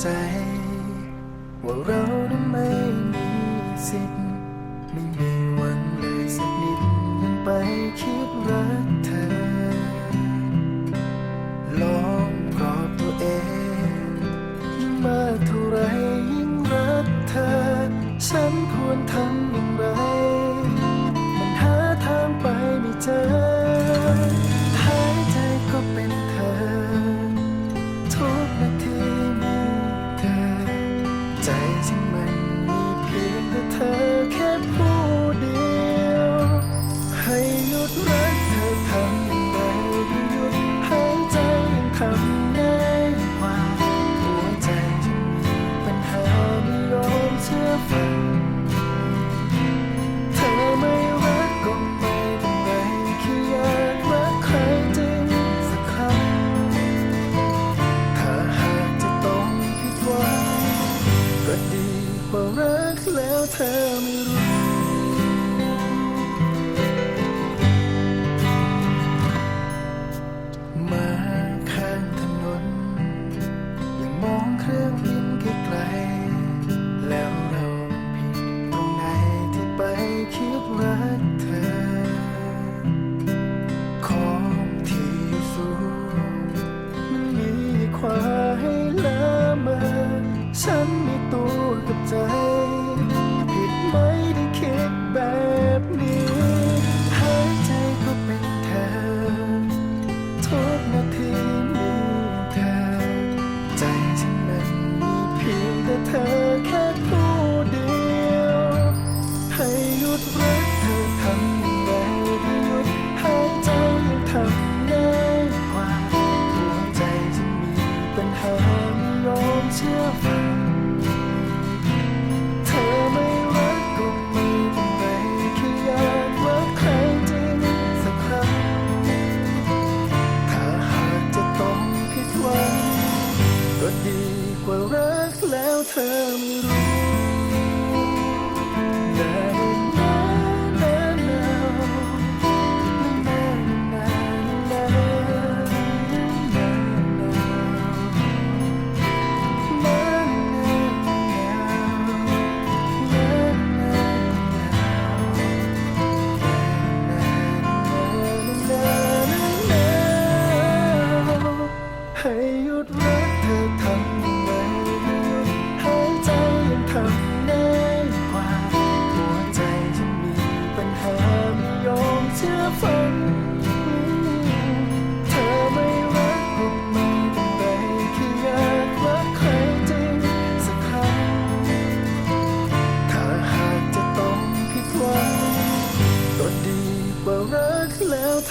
ใจ ว่าเรานั้นไม่มีสิทธิ์ไม่มีวันเลยสักนิดยังไปคิดรักเธอลองกลอบตัวเองยิ่งมากเท่าไรยิ่งรักเธอ ฉันควรทำอย่างไร ว่ารักแล้วเธอไม่รู้ เธอแค่ผู้เดียว ให้หยุดรักเธอทำไรให้หยุดหายใจยังทำง่ายกว่าหัวใจฉันมีปัญหาไม่ยอมเชื่อฟังเธอไม่รักก็ไม่เป็นไรแค่อยากรักใครจริงสักครั้ง ถ้าหากจะต้องผิดหวังก็ดี ว่ารักแล้วเธอไม่รู้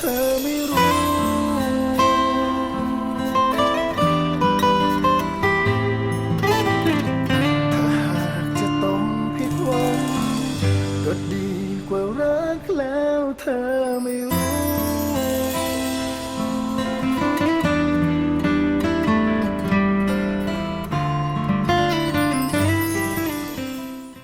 เธอไม่รู้ ถ้าหากจะต้องผิดหวังก็ดีกว่ารักแล้วเธอไม่รู้